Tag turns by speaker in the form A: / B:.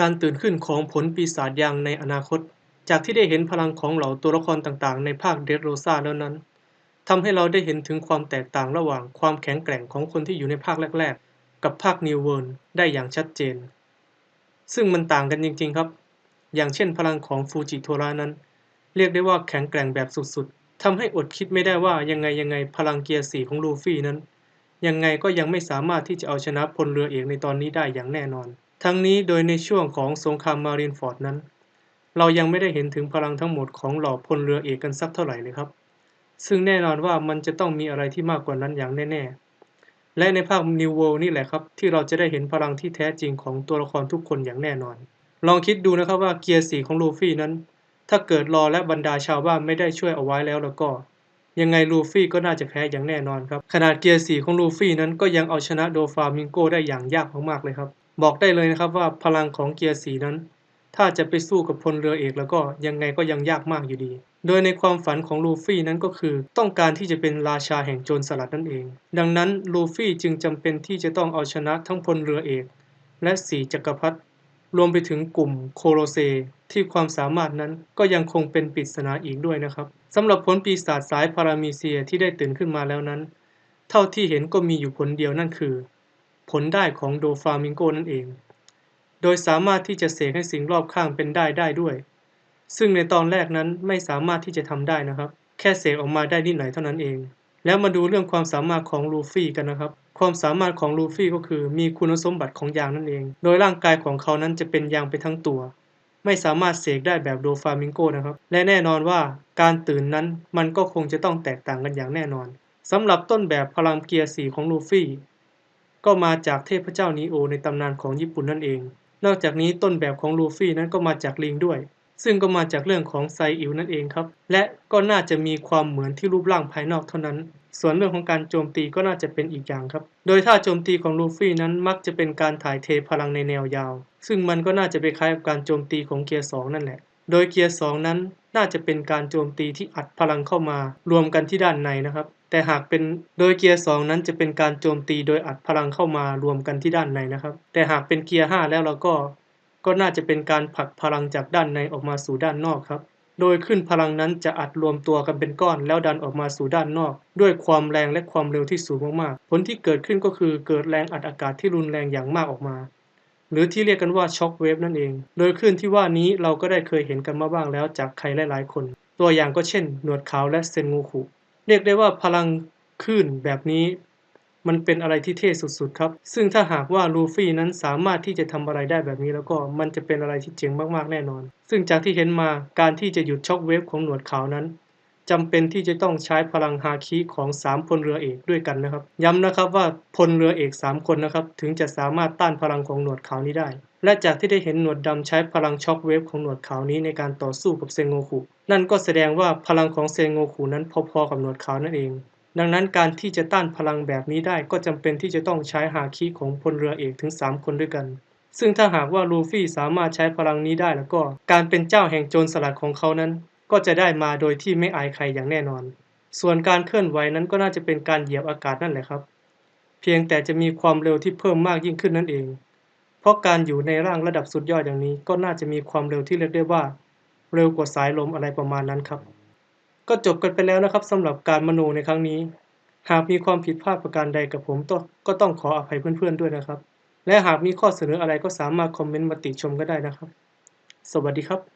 A: การตื่นขึ้นของผลปีศาจยางในอนาคต จากที่ได้เห็นพลังของเหล่าตัวละครต่างๆ ในภาคเดดโรซาแล้วนั้นทำให้เราได้เห็นถึงความแตกต่างระหว่างความแข็งแกร่งของคนที่อยู่ในภาคแรก ๆ กับภาคนิวเวิร์นได้อย่างชัดเจน ซึ่งมันต่างกันจริง ๆ ครับ อย่างเช่นพลังของฟูจิโทระนั้น เรียกได้ว่าแข็งแกร่งแบบสุดๆทำให้อดคิดไม่ได้ว่ายังไงยังไงพลังเกียร์สีของลูฟี่นั้น ยังไงก็ยังไม่สามารถที่จะเอาชนะพลเรือเอกในตอนนี้ได้อย่างแน่นอน ทั้งนี้โดยในช่วงของสงครามมารีนฟอร์ดนั้น เรายังไม่ได้เห็นถึงพลังทั้งหมดของเหล่าพลเรือเอกกันสักเท่าไหร่เลยครับ ซึ่งแน่นอนว่ามันจะต้องมีอะไรที่มากกว่านั้นอย่างแน่ ๆ และในภาค New World นี่แหละครับ ที่เราจะได้เห็นพลังที่แท้จริงของตัวละครทุกคนอย่างแน่นอน ลองคิดดูนะครับว่าเกียร์สีของลูฟี่นั้น ถ้าเกิดรอและบรรดาชาวบ้านไม่ได้ช่วยเอาไว้แล้วแล้วก็ยังไงลูฟี่ก็น่าจะแพ้อย่างแน่นอนครับ ขนาดเกียร์สีของลูฟี่นั้นก็ยังเอาชนะโดฟามิงโกได้อย่างยากมากๆเลยครับ บอกได้เลยนะครับว่าพลังของเกียร์สีนั้น ถ้าจะไปสู้กับพลเรือเอกแล้วก็ยังไงก็ยังยากมากอยู่ดี โดยในความฝันของลูฟี่นั้นก็คือ ต้องการที่จะเป็นราชาแห่งโจรสลัดนั่นเอง ดังนั้นลูฟี่จึงจำเป็นที่จะต้องเอาชนะทั้งพลเรือเอก และสีจักรพรรดิรวมไปถึงกลุ่มโคโรเซที่ความสามารถนั้นก็ยังคงเป็นปริศนาอีกด้วยนะครับสำหรับผลปีศาจสายพารามีเซียที่ได้ตื่นขึ้นมาแล้วนั้น เท่าที่เห็นก็มีอยู่ผลเดียวนั่นคือ ผลได้ของโดฟามิงโกนั่นเอง โดยสามารถที่จะเสกให้สิ่งรอบข้างเป็นได้ได้ด้วย ซึ่งในตอนแรกนั้นไม่สามารถที่จะทำได้นะครับ แค่เสกออกมาได้นิดหน่อยเท่านั้นเอง แล้วมาดูเรื่องความสามารถของลูฟี่กันนะครับ ความสามารถของลูฟี่ก็คือมีคุณสมบัติของยางนั่นเอง โดยร่างกายของเขานั้นจะเป็นยางไปทั้งตัว ไม่สามารถเสกได้แบบโดฟามิงโกนะครับ และแน่นอนว่าการตื่นนั้นมันก็คงจะต้องแตกต่างกันอย่างแน่นอนสำหรับต้นแบบพลังเกียร์สีของลูฟี่ ก็มาจากเทพเจ้านีโอในตำนานของญี่ปุ่นนั่นเอง นอกจากนี้ต้นแบบของลูฟี่นั้นก็มาจากลิงด้วย ซึ่งก็มาจากเรื่องของไซอิ๋วนั่นเองครับ และก็น่าจะมีความเหมือนที่รูปร่างภายนอกเท่านั้น ส่วนเรื่องของการโจมตีก็น่าจะเป็นอีกอย่างครับ โดยท่าโจมตีของลูฟี่นั้นมักจะเป็นการถ่ายเทพลังในแนวยาว ซึ่งมันก็น่าจะไปคล้ายกับการโจมตีของเกียร์สนั่นแหละ โดยเกียร์สนั้นน่าจะเป็นการโจมตีที่อัดพลังเข้ามารวมกันที่ด้านในนะครับ แต่หากเป็นโดยเกียร์สนั้นจะเป็นการโจมตีโดยอัดพลังเข้ามารวมกันที่ด้านในนะครับ แต่หากเป็นเกียร์ 5 แล้วเราก็ก็น่าจะเป็นการผลักพลังจากด้านในออกมาสู่ด้านนอกครับ โดยขึ้นพลังนั้นจะอัดรวมตัวกันเป็นก้อน แล้วดันออกมาสู่ด้านนอก ด้วยความแรงและความเร็วที่สูงมากๆ ผลที่เกิดขึ้นก็คือเกิดแรงอัดอากาศที่รุนแรงอย่างมากออกมา หรือที่เรียกกันว่าช็อคเวฟนั่นเอง โดยคลื่นที่ว่านี้เราก็ได้เคยเห็นกันมาบ้างแล้วจากใครหลายๆ คน ตัวอย่างก็เช่น หนวดขาวและเซนงูคุ เรียกได้ว่าพลังคลื่นแบบนี้ มันเป็นอะไรที่เท่สุดๆครับ ซึ่งถ้าหากว่าลูฟี่นั้นสามารถที่จะทำอะไรได้แบบนี้แล้วก็มันจะเป็นอะไรที่เจ๋งมากๆแน่นอน ซึ่งจากที่เห็นมาการที่จะหยุดช็อคเวฟของหนวดขาวนั้น จำเป็นที่จะต้องใช้พลังฮาคิของ3พลเรือเอกด้วยกันนะครับ ย้ำนะครับว่าพลเรือเอก 3 คนนะครับ ถึงจะสามารถต้านพลังของหนวดขาวนี้ได้ และจากที่ได้เห็นหนวดดำใช้พลังช็อคเวฟของหนวดขาวนี้ในการต่อสู้กับเซงโงคุนั่นก็แสดงว่าพลังของเซงโงคุนั้นพอๆกับหนวดขาวนั่นเอง ดังนั้นการที่จะต้านพลังแบบนี้ได้ก็จำเป็นที่จะต้องใช้ฮาคิของพลเรือเอกถึง 3 คนด้วยกันซึ่งถ้าหากว่าลูฟี่สามารถใช้พลังนี้ได้แล้วก็ การเป็นเจ้าแห่งโจรสลัดของเขานั้น ก็จะได้มาโดยที่ไม่อายใครอย่างแน่นอน ส่วนการเคลื่อนไหวนั้นก็น่าจะเป็นการเหยียบอากาศนั่นแหละครับ เพียงแต่จะมีความเร็วที่เพิ่มมากยิ่งขึ้นนั่นเอง เพราะการอยู่ในร่างระดับสุดยอดอย่างนี้ ก็น่าจะมีความเร็วที่เรียกได้ว่า เร็วกว่าสายลมอะไรประมาณนั้นครับ ก็จบกันไปแล้วนะครับสำหรับการมโนในครั้งนี้ หากมีความผิดพลาดประการใดกับผมต้องก็ต้องขออภัยเพื่อนๆด้วยนะครับ และหากมีข้อเสนออะไรก็สามารถคอมเมนต์มาติชมก็ได้นะครับ สวัสดีครับ